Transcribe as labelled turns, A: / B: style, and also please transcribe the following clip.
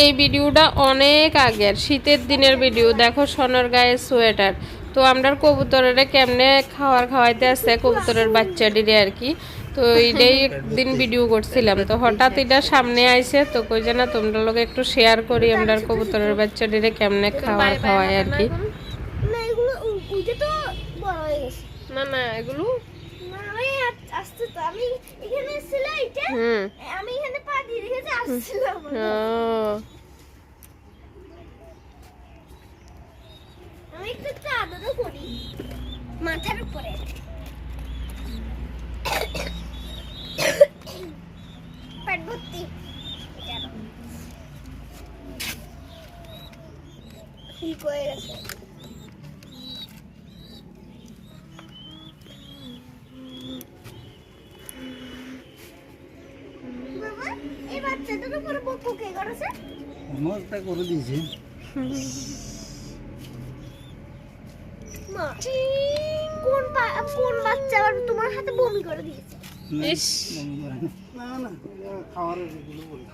A: এই ভিডিওটা অনেক আগের শীতের দিনের ভিডিও। দেখো সোনার গায়ে সোয়েটার। তো আমরা কবুতরের কেমনে খাওয়ার খাওয়াইতে আসছে কবুতরের বাচ্চাটিরে আর কি। তো এইটাই একদিন ভিডিও করছিলাম। তো হঠাৎ এটা সামনে আইছে তো কই যে না তোমরা লোক একটু শেয়ার করি আমরা কবুতরের বাচ্চাটিরে কেমনে খাওয়ার খাওয়াই আর কি।
B: না
A: না এগুলো? হুম।
B: দিয়ে রেখেছি আসছিলাম
A: ও
B: আমি একটু একটু আদরও করি মাথার উপরে পেট ভর্তি এটা নাও। ঠিক হয়ে গেছে এই বাচ্চাটার উপরে বকু কে করেছে?
C: মজটা করে দিয়েছে।
B: মা কোন কোন বাচ্চা আবার তোমার হাতে বমি করে দিয়েছে?
A: ইস।
C: না। না খাওয়ার এগুলো বলি